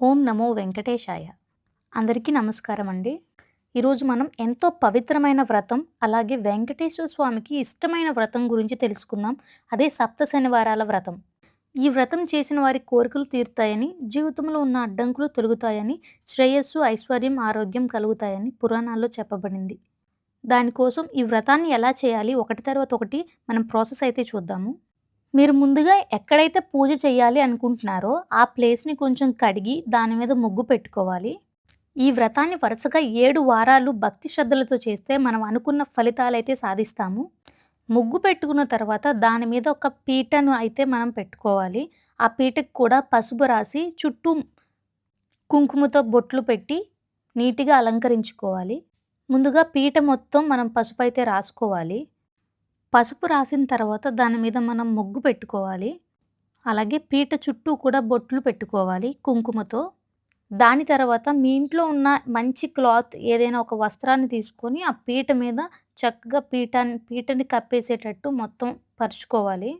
ఓం నమో వెంకటేశాయ. అందరికీ నమస్కారం అండి ఈరోజు మనం ఎంతో పవిత్రమైన వ్రతం అలాగే వెంకటేశ్వర స్వామికి ఇష్టమైన వ్రతం గురించి తెలుసుకుందాం. అదే సప్త శనివారాల వ్రతం. ఈ వ్రతం చేసిన వారి కోరికలు తీరుతాయని జీవితంలో ఉన్న అడ్డంకులు తొలుగుతాయని శ్రేయస్సు ఐశ్వర్యం ఆరోగ్యం కలుగుతాయని పురాణాల్లో చెప్పబడింది. దానికోసం ఈ వ్రతాన్ని ఎలా చేయాలి ఒకటి తర్వాత ఒకటి మనం ప్రాసెస్ అయితే చూద్దాము. మీరు ముందుగా ఎక్కడైతే పూజ చేయాలి అనుకుంటున్నారో ఆ ప్లేస్ని కొంచెం కడిగి దాని మీద ముగ్గు పెట్టుకోవాలి. ఈ వ్రతాన్ని వరుసగా ఏడు వారాలు భక్తి శ్రద్ధలతో చేస్తే మనం అనుకున్న ఫలితాలు అయితే సాధిస్తాము. ముగ్గు పెట్టుకున్న తర్వాత దాని మీద ఒక పీటను అయితే మనం పెట్టుకోవాలి. ఆ పీటకు కూడా పసుపు రాసి చుట్టూ కుంకుమతో బొట్లు పెట్టి నీట్గా అలంకరించుకోవాలి. ముందుగా పీట మొత్తం మనం పసుపు అయితే రాసుకోవాలి. పసుపు రాసిన తర్వాత దాని మీద మనం ముగ్గు పెట్టుకోవాలి. అలాగే పీట చుట్టూ కూడా బొట్లు పెట్టుకోవాలి కుంకుమతో. దాని తర్వాత మీ ఇంట్లో ఉన్న మంచి క్లాత్ ఏదైనా ఒక వస్త్రాన్ని తీసుకొని ఆ పీట మీద చక్కగా పీఠాన్ని పీటని కప్పేసేటట్టు మొత్తం పరుచుకోవాలి.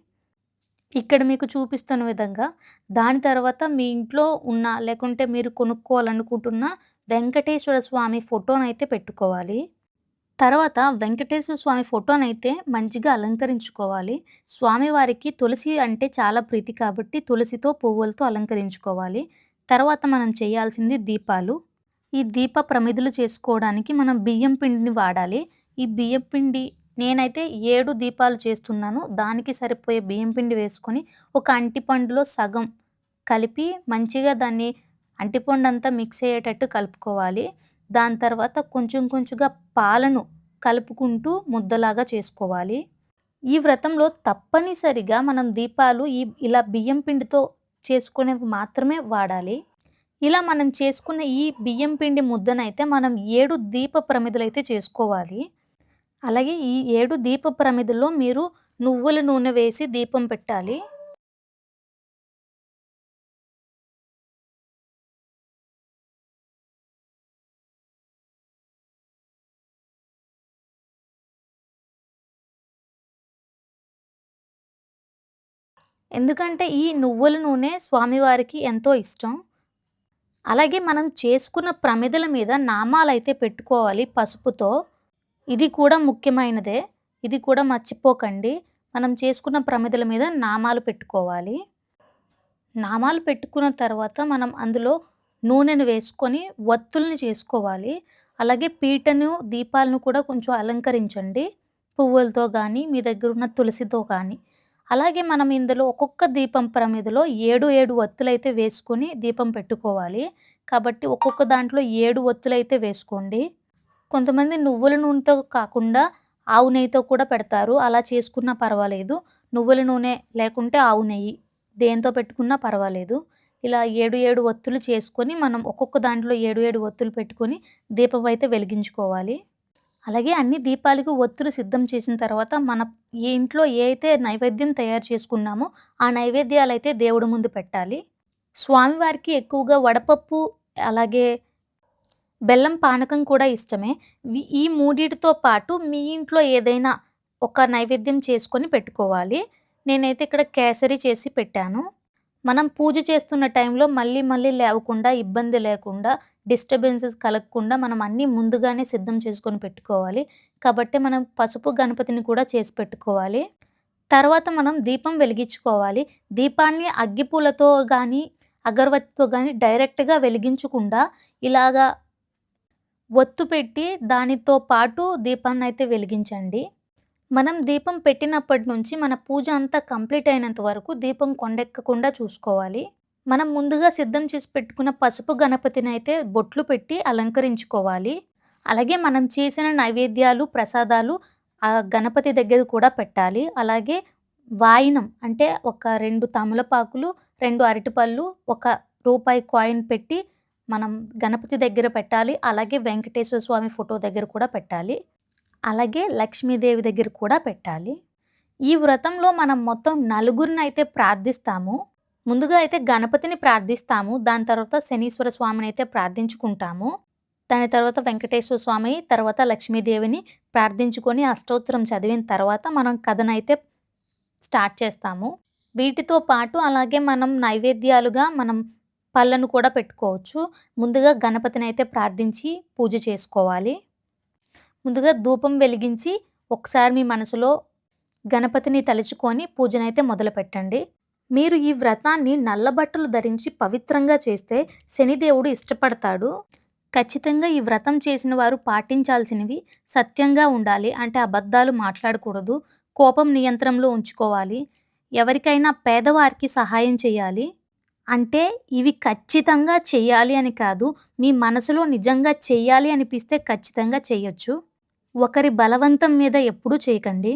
ఇక్కడ మీకు చూపిస్తున్న విధంగా దాని తర్వాత మీ ఇంట్లో ఉన్న లేకుంటే మీరు కొనుక్కోవాలనుకుంటున్న వెంకటేశ్వర స్వామి ఫోటోనైతే పెట్టుకోవాలి. తర్వాత వెంకటేశ్వర స్వామి ఫోటోనైతే మంచిగా అలంకరించుకోవాలి. స్వామివారికి తులసి అంటే చాలా ప్రీతి కాబట్టి తులసితో పువ్వులతో అలంకరించుకోవాలి. తర్వాత మనం చేయాల్సింది దీపాలు. ఈ దీప ప్రమిదులు చేసుకోవడానికి మనం బియ్యం పిండిని వాడాలి. ఈ బియ్యం పిండి నేనైతే ఏడు దీపాలు చేస్తున్నాను. దానికి సరిపోయే బియ్యం పిండి వేసుకొని ఒక అంటిపండులో సగం కలిపి మంచిగా దాన్ని అంటిపండు అంతా మిక్స్ అయ్యేటట్టు కలుపుకోవాలి. దాని తర్వాత కొంచెం కొంచెంగా పాలను కలుపుకుంటూ ముద్దలాగా చేసుకోవాలి. ఈ వ్రతంలో తప్పనిసరిగా మనం దీపాలు ఈ ఇలా బియ్యం పిండితో చేసుకునేవి మాత్రమే వాడాలి. ఇలా మనం చేసుకున్న ఈ బియ్యం పిండి ముద్దనైతే మనం ఏడు దీప ప్రమిదలైతే చేసుకోవాలి. అలాగే ఈ ఏడు దీప ప్రమిదల్లో మీరు నువ్వుల నూనె వేసి దీపం పెట్టాలి. ఎందుకంటే ఈ నువ్వుల నూనె స్వామివారికి ఎంతో ఇష్టం. అలాగే మనం చేసుకున్న ప్రమిదల మీద నామాలైతే పెట్టుకోవాలి పసుపుతో. ఇది కూడా ముఖ్యమైనదే. ఇది కూడా మర్చిపోకండి. మనం చేసుకున్న ప్రమిదల మీద నామాలు పెట్టుకోవాలి. నామాలు పెట్టుకున్న తర్వాత మనం అందులో నూనెను వేసుకొని ఒత్తుల్ని చేసుకోవాలి. అలాగే పీటను దీపాలను కూడా కొంచెం అలంకరించండి. పువ్వులతో కానీ మీ దగ్గర ఉన్న తులసితో కానీ అలాగే మనం ఇందులో ఒక్కొక్క దీపం ప్రమిదలో ఏడు ఏడు ఒత్తులైతే వేసుకొని దీపం పెట్టుకోవాలి. కాబట్టి ఒక్కొక్క దాంట్లో ఏడు ఒత్తులైతే వేసుకోండి. కొంతమంది నువ్వుల నూనెతో కాకుండా ఆవు నెయ్యితో కూడా పెడతారు. అలా చేసుకున్నా పర్వాలేదు. నువ్వుల నూనె లేకుంటే ఆవు నెయ్యి దేంతో పెట్టుకున్నా పర్వాలేదు. ఇలా ఏడు ఏడు ఒత్తులు చేసుకొని మనం ఒక్కొక్క దాంట్లో ఏడు ఏడు ఒత్తులు పెట్టుకొని దీపం అయితే వెలిగించుకోవాలి. అలాగే అన్ని దీపాలకు ఒత్తులు సిద్ధం చేసిన తర్వాత మన ఈ ఇంట్లో ఏ అయితే నైవేద్యం తయారు చేసుకున్నామో ఆ నైవేద్యాలు అయితే దేవుడి ముందు పెట్టాలి. స్వామివారికి ఎక్కువగా వడపప్పు అలాగే బెల్లం పానకం కూడా ఇష్టమే. ఈ మూడిటితో పాటు మీ ఇంట్లో ఏదైనా ఒక నైవేద్యం చేసుకొని పెట్టుకోవాలి. నేనైతే ఇక్కడ కేసరి చేసి పెట్టాను. మనం పూజ చేస్తున్న టైంలో మళ్ళీ మళ్ళీ లేవకుండా ఇబ్బంది లేకుండా డిస్టర్బెన్సెస్ కలగకుండా మనం అన్నీ ముందుగానే సిద్ధం చేసుకొని పెట్టుకోవాలి. కాబట్టి మనం పసుపు గణపతిని కూడా చేసి పెట్టుకోవాలి. తర్వాత మనం దీపం వెలిగించుకోవాలి. దీపాన్ని అగ్గిపూలతో కానీ అగరవత్తితో కానీ డైరెక్ట్గా వెలిగించకుండా ఇలాగా ఒత్తు పెట్టి దానితో పాటు దీపాన్ని అయితే వెలిగించండి. మనం దీపం పెట్టినప్పటి నుంచి మన పూజ అంతా కంప్లీట్ అయినంత వరకు దీపం కొండెక్కకుండా చూసుకోవాలి. మనం ముందుగా సిద్ధం చేసి పెట్టుకున్న పసుపు గణపతిని అయితే బొట్లు పెట్టి అలంకరించుకోవాలి. అలాగే మనం చేసిన నైవేద్యాలు ప్రసాదాలు ఆ గణపతి దగ్గర కూడా పెట్టాలి. అలాగే వాయినం అంటే ఒక రెండు తమలపాకులు రెండు అరటిపళ్ళు ఒక రూపాయి కాయిన్ పెట్టి మనం గణపతి దగ్గర పెట్టాలి. అలాగే వెంకటేశ్వర స్వామి ఫోటో దగ్గర కూడా పెట్టాలి. అలాగే లక్ష్మీదేవి దగ్గర కూడా పెట్టాలి. ఈ వ్రతంలో మనం మొత్తం నలుగురిని అయితే ప్రార్థిస్తాము. ముందుగా అయితే గణపతిని ప్రార్థిస్తాము దాని తర్వాత శనీశ్వర స్వామిని అయితే ప్రార్థించుకుంటాము. దాని తర్వాత వెంకటేశ్వర స్వామి తర్వాత లక్ష్మీదేవిని ప్రార్థించుకొని అష్టోత్తరం చదివిన తర్వాత మనం కథనైతే స్టార్ట్ చేస్తాము. వీటితో పాటు అలాగే మనం నైవేద్యాలుగా మనం పళ్ళను కూడా పెట్టుకోవచ్చు. ముందుగా గణపతిని అయితే ప్రార్థించి పూజ చేసుకోవాలి. ముందుగా ధూపం వెలిగించి ఒకసారి మీ మనసులో గణపతిని తలుచుకొని పూజనైతే మొదలుపెట్టండి. మీరు ఈ వ్రతాన్ని నల్ల బట్టలు ధరించి పవిత్రంగా చేస్తే శనిదేవుడు ఇష్టపడతాడు. ఖచ్చితంగా ఈ వ్రతం చేసిన వారు పాటించాల్సినవి సత్యంగా ఉండాలి. అంటే అబద్ధాలు మాట్లాడకూడదు. కోపం నియంత్రణలో ఉంచుకోవాలి. ఎవరికైనా పేదవారికి సహాయం చేయాలి. అంటే ఇవి ఖచ్చితంగా చేయాలి అని కాదు మీ మనసులో నిజంగా చేయాలి అనిపిస్తే ఖచ్చితంగా చేయొచ్చు. ఒకరి బలవంతం మీద ఎప్పుడూ చేయకండి.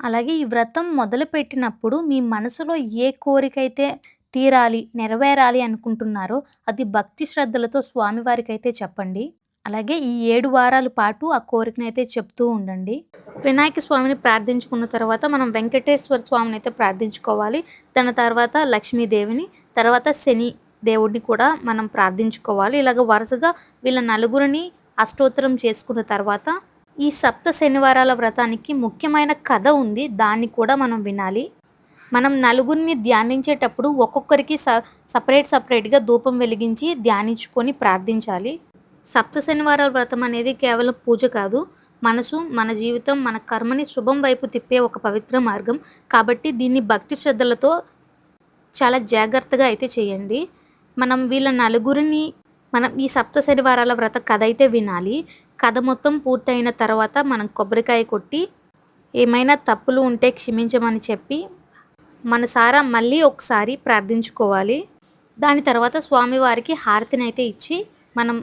అలాగే ఈ వ్రతం మొదలుపెట్టినప్పుడు మీ మనసులో ఏ కోరికైతే తీరాలి నెరవేరాలి అనుకుంటున్నారో అది భక్తి శ్రద్ధలతో స్వామివారికైతే చెప్పండి. అలాగే ఈ ఏడు వారాల పాటు ఆ కోరికనైతే చెప్తూ ఉండండి. వినాయక స్వామిని ప్రార్థించుకున్న తర్వాత మనం వెంకటేశ్వర స్వామిని అయితే ప్రార్థించుకోవాలి. దాని తర్వాత లక్ష్మీదేవిని తర్వాత శని దేవుడిని కూడా మనం ప్రార్థించుకోవాలి. ఇలాగ వరుసగా వీళ్ళ నలుగురిని అష్టోత్తరం చేసుకున్న తర్వాత ఈ సప్త శనివారాల వ్రతానికి ముఖ్యమైన కథ ఉంది. దాన్ని కూడా మనం వినాలి. మనం నలుగురిని ధ్యానించేటప్పుడు ఒక్కొక్కరికి స సపరేట్ సపరేట్గా ధూపం వెలిగించి ధ్యానించుకొని ప్రార్థించాలి. సప్త శనివారాల వ్రతం అనేది కేవలం పూజ కాదు. మనసు మన జీవితం మన కర్మని శుభం వైపు తిప్పే ఒక పవిత్ర మార్గం. కాబట్టి దీన్ని భక్తి శ్రద్ధలతో చాలా జాగ్రత్తగా అయితే చేయండి. మనం వీళ్ళ నలుగురిని మనం ఈ సప్త శనివారాల వ్రత కథ అయితే వినాలి. కథ మొత్తం పూర్తయిన తర్వాత మనం కొబ్బరికాయ కొట్టి ఏమైనా తప్పులు ఉంటే క్షమించమని చెప్పి మనసారా మళ్ళీ ఒకసారి ప్రార్థించుకోవాలి. దాని తర్వాత స్వామివారికి హారతిని అయితే ఇచ్చి మనం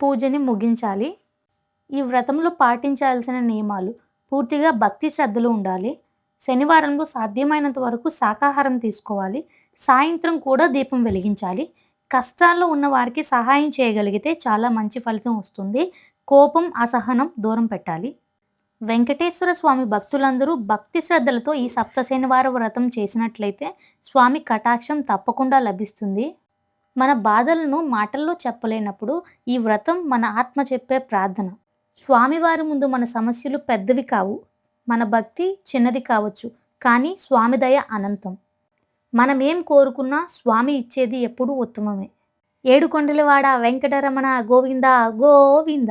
పూజని ముగించాలి. ఈ వ్రతంలో పాటించాల్సిన నియమాలు పూర్తిగా భక్తి శ్రద్ధలు ఉండాలి. శనివారంలో సాధ్యమైనంత వరకు శాకాహారం తీసుకోవాలి. సాయంత్రం కూడా దీపం వెలిగించాలి. కష్టాల్లో ఉన్న వారికి సహాయం చేయగలిగితే చాలా మంచి ఫలితం వస్తుంది. కోపం అసహనం దూరం పెట్టాలి. వెంకటేశ్వర స్వామి భక్తులందరూ భక్తి శ్రద్ధలతో ఈ సప్త శనివార వ్రతం చేసినట్లయితే స్వామి కటాక్షం తప్పకుండా లభిస్తుంది. మన బాధలను మాటల్లో చెప్పలేనప్పుడు ఈ వ్రతం మన ఆత్మ చెప్పే ప్రార్థన. స్వామివారి ముందు మన సమస్యలు పెద్దవి కావు మన భక్తి చిన్నది కావచ్చు కానీ స్వామి దయ అనంతం. మనం ఏం కోరుకున్నా స్వామి ఇచ్చేది ఎప్పుడూ ఉత్తమమే. ఏడుకొండలవాడ వెంకటరమణ గోవింద గోవింద.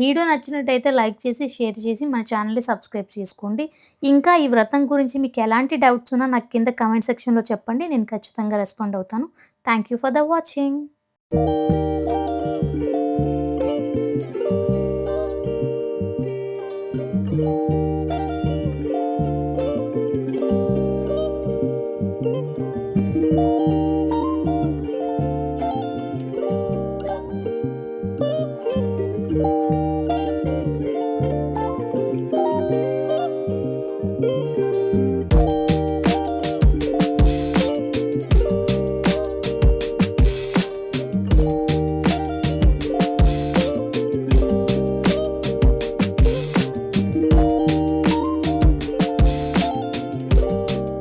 వీడియో నచ్చినట్టయితే లైక్ చేసి షేర్ చేసి మన ఛానల్ని సబ్స్క్రైబ్ చేసుకోండి. ఇంకా ఈ వ్రతం గురించి మీకు ఎలాంటి డౌట్స్ ఉన్నా నాకు కింద కామెంట్ సెక్షన్లో చెప్పండి. నేను ఖచ్చితంగా రెస్పాండ్ అవుతాను. Thank you for the watching.